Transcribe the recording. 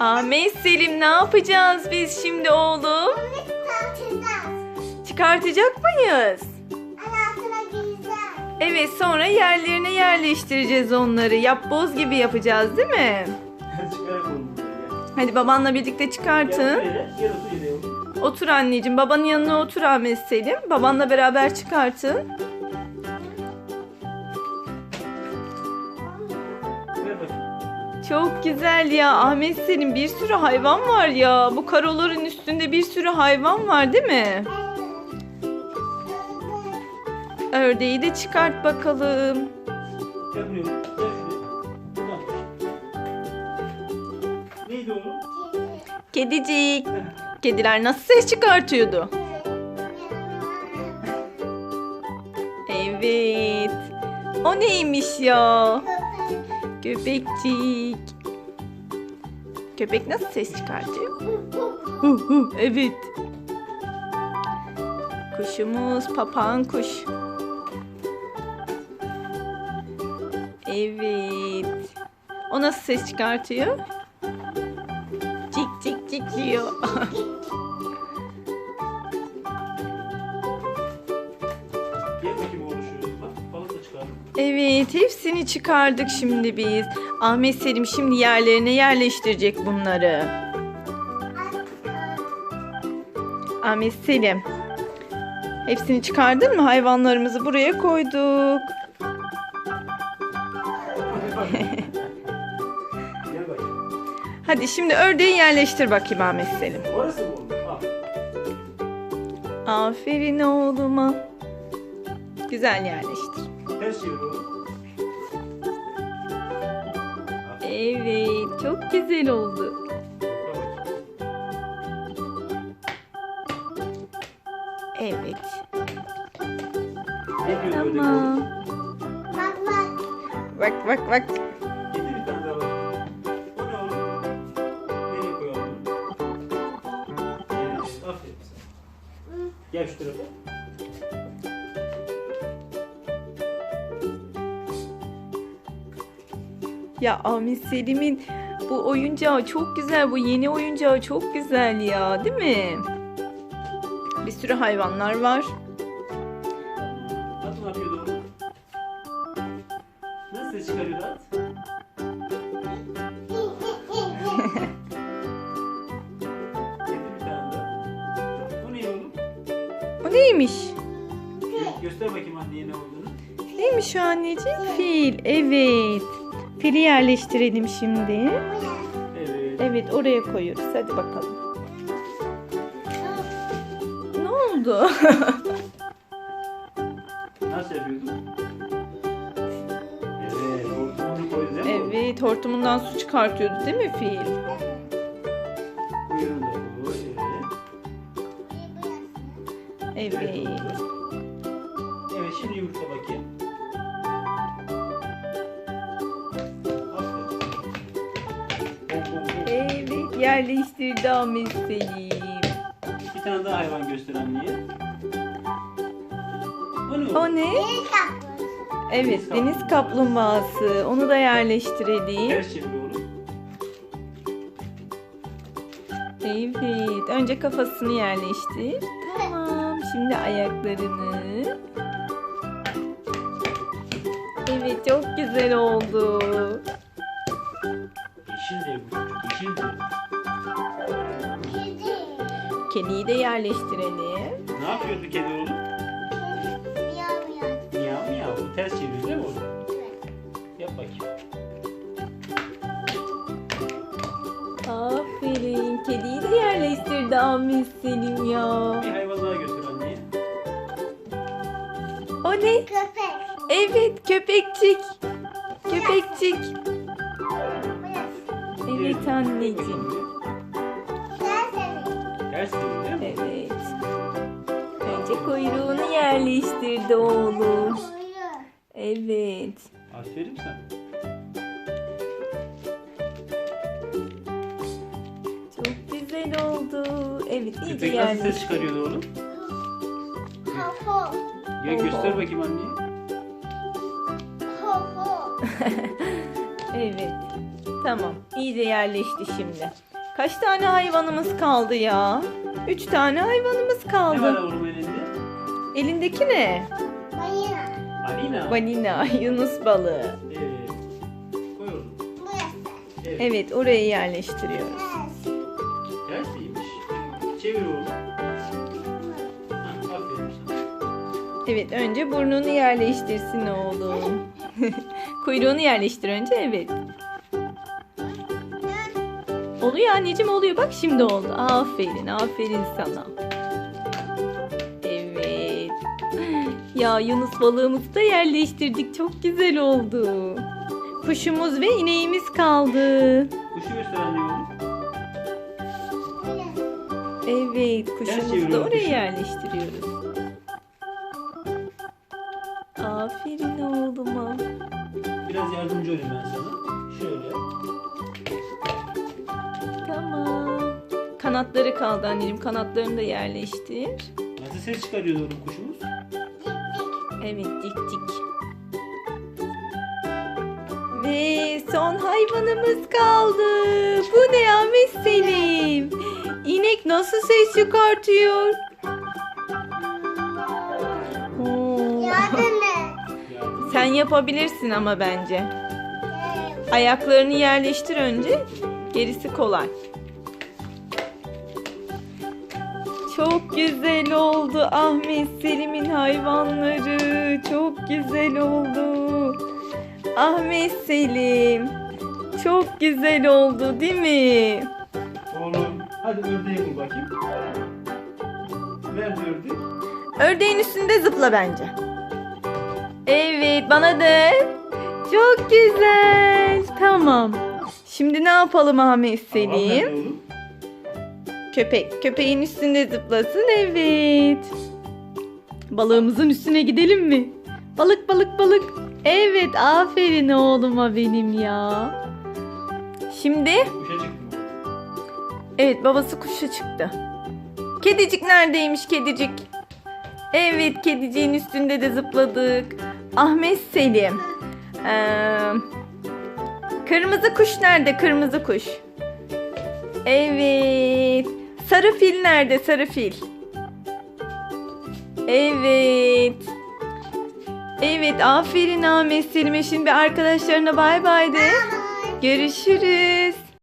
Ahmet Selim ne yapacağız biz şimdi oğlum? Onu çıkartacağız. Çıkartacak mıyız? Anasına gireceğiz. Evet sonra yerlerine yerleştireceğiz onları. Yapboz gibi yapacağız değil mi? Hadi babanla birlikte çıkartın. Otur anneciğim. Babanın yanına otur Ahmet Selim. Babanla beraber çıkartın. Çok güzel ya. Ahmet Selim bir sürü hayvan var ya. Bu karoların üstünde bir sürü hayvan var değil mi? Ördeği de çıkart bakalım. Neydi oğlum? Kedicik. Kediler nasıl ses çıkartıyordu? Evet. O neymiş ya? Köpekçik. Köpek nasıl ses çıkartıyor? Hu hu, evet. Kuşumuz papağan kuş. Evet. O nasıl ses çıkartıyor? Cik cik cik diyor. evet hepsini çıkardık şimdi biz. Ahmet Selim şimdi yerlerine yerleştirecek bunları. Ahmet Selim. Hepsini çıkardın mı? Hayvanlarımızı buraya koyduk. Hadi şimdi ördeği yerleştir bakayım Ahmet Selim. Orası mı. Aferin oğluma. Güzel yerleştir. Evet, çok güzel oldu. Evet. Ne diyor? Tamam. Bak bak. Bak bak bak. Getir bir tane daha bak. O ne oğlum? Nereye koyalım? Evet, aferin sana. Gel şu tarafa. Ya Ahmet Selim'in bu oyuncağı çok güzel. Bu yeni oyuncağı çok güzel ya, değil mi? Bir sürü hayvanlar var. At ne? Nasıl ses çıkarıyordu at? Ne oğlum? O neymiş? Gö- Göster bakayım anneye ne olduğunu. Neymiş o anneciğim? Fil. Evet. Fili yerleştirelim şimdi. Evet. Evet, oraya koyuyoruz. Hadi bakalım. Ne oldu? Nasıl yapıyordun? Evet, hortumunu koy değil mi? evet, hortumundan su çıkartıyordu değil mi fil? Da koy. Evet. Evet, yerleştirdi Ahmet Selim. Bir tane daha hayvan göster anneye. O ne? O ne? Evet, deniz kaplumbağası. Onu da yerleştirelim. Ters çevir oğlum. Evet, önce kafasını yerleştir. Tamam, şimdi ayaklarını. Evet, çok güzel oldu. Yeşil de bu yeşil de. Kediyi de yerleştirelim. Ne yapıyordu kedi oğlum? Miyav miyav. Miyav miyav. Bu ters çeviriyor değil mi oğlum? Yap bakayım. Aferin, kediyi de yerleştirdi Ahmet Selim ya. Bir hayvan daha göster anneye. O ne? Köpek. Evet, köpekçik. Köpekçik. Evet anneciğim. Serseri. Ters çeviriyor değil mi? Evet. Önce kuyruğunu yerleştirdi oğlum. Evet. Aferin sana. Çok güzel oldu. Evet iyice Köpek nasıl ses yerleştirdi. çıkarıyordu oğlum? Popo. Ya Oho. göster bakayım anneye. Popo. Evet. Tamam. iyice yerleşti şimdi. Kaç tane hayvanımız kaldı ya? Üç tane hayvanımız Ne var kaldı. oğlum elinde? Elindeki ne? Balina. Balina. Balina, yunus balığı. Evet. Burası. Evet. Evet oraya yerleştiriyoruz. Evet. Ters miymiş? Çevir oğlum. Hah, aferin sana. Evet önce burnunu yerleştirsin oğlum. Kuyruğunu yerleştir önce evet. Oluyor anneciğim oluyor bak şimdi oldu. Aferin aferin sana. Evet. Ya Yunus balığımızı da yerleştirdik. Çok güzel oldu. Kuşumuz ve ineğimiz kaldı. Kuşu göster anne. Evet kuşumuzu da oraya kuşu. yerleştiriyoruz. Aferin oğluma. Biraz yardımcı olayım ben sana. Şöyle. Tamam. Kanatları kaldı anneciğim. Kanatlarını da yerleştir. Nasıl ses çıkarıyor oğlum kuşumuz? Evet dik dik. Ve son hayvanımız kaldı. Bu ne Ahmet Selim? İnek nasıl ses çıkartıyor? Oo. Sen yapabilirsin ama bence. Ayaklarını yerleştir önce. Gerisi kolay. Çok güzel oldu Ahmet Selim'in hayvanları. Çok güzel oldu. Ahmet Selim. Çok güzel oldu değil mi? Oğlum hadi ördeği bul bakayım. Nerede ördek? Ördeğin üstünde zıpla bence. Evet bana da. Çok güzel. Tamam. Şimdi ne yapalım Ahmet Selim? oğlum? Köpek. Köpeğin üstünde zıplasın. Evet. Balığımızın üstüne gidelim mi? Balık balık balık. Evet aferin oğluma benim ya. Şimdi evet babası kuşa çıktı. Kedicik neredeymiş kedicik? Evet kediciğin üstünde de zıpladık. Ahmet Selim. Ee, kırmızı kuş nerede kırmızı kuş? Evet. Sarı fil nerede sarı fil? Evet. Evet aferin Ahmet Selim'e şimdi arkadaşlarına bay bay de. Görüşürüz.